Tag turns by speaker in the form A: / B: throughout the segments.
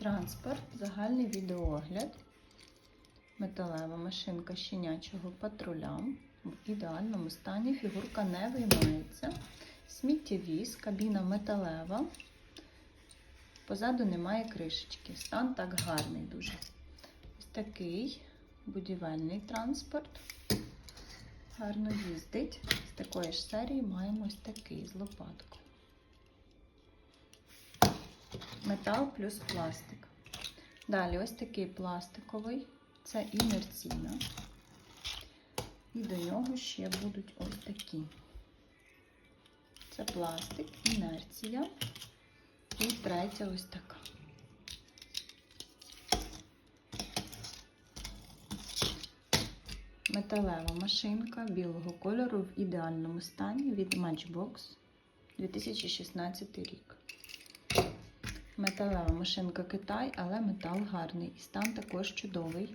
A: Транспорт, загальний відеоогляд. Металева машинка щенячого патруля. В ідеальному стані фігурка не виймається. Сміттєвіз, кабіна металева. Позаду немає кришечки. Стан так гарний дуже. Ось такий будівельний транспорт. Гарно їздить. З такої ж серії маємо ось такий з лопаткою. Метал плюс пластик. Далі ось такий пластиковий, це інерційна. І до нього ще будуть ось такі. Це пластик, інерція. І третя ось така. Металева машинка білого кольору в ідеальному стані від Matchbox 2016 рік. Металева машинка Китай, але метал гарний. І стан також чудовий.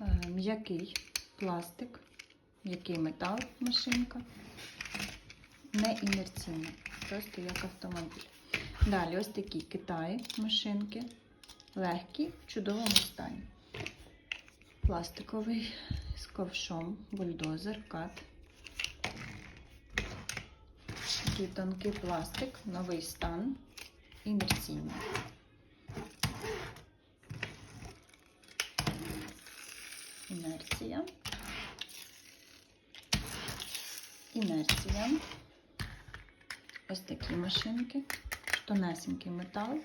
A: Е, М'який пластик, м'який метал машинка. Не інерційна, просто як автомобіль. Далі ось такі Китай машинки. Легкі, в чудовому стані. Пластиковий з ковшом, бульдозер, кат. Такий тонкий пластик, новий стан, інерційний. Інерція. Інерція. Ось такі машинки. Тонесенький метал,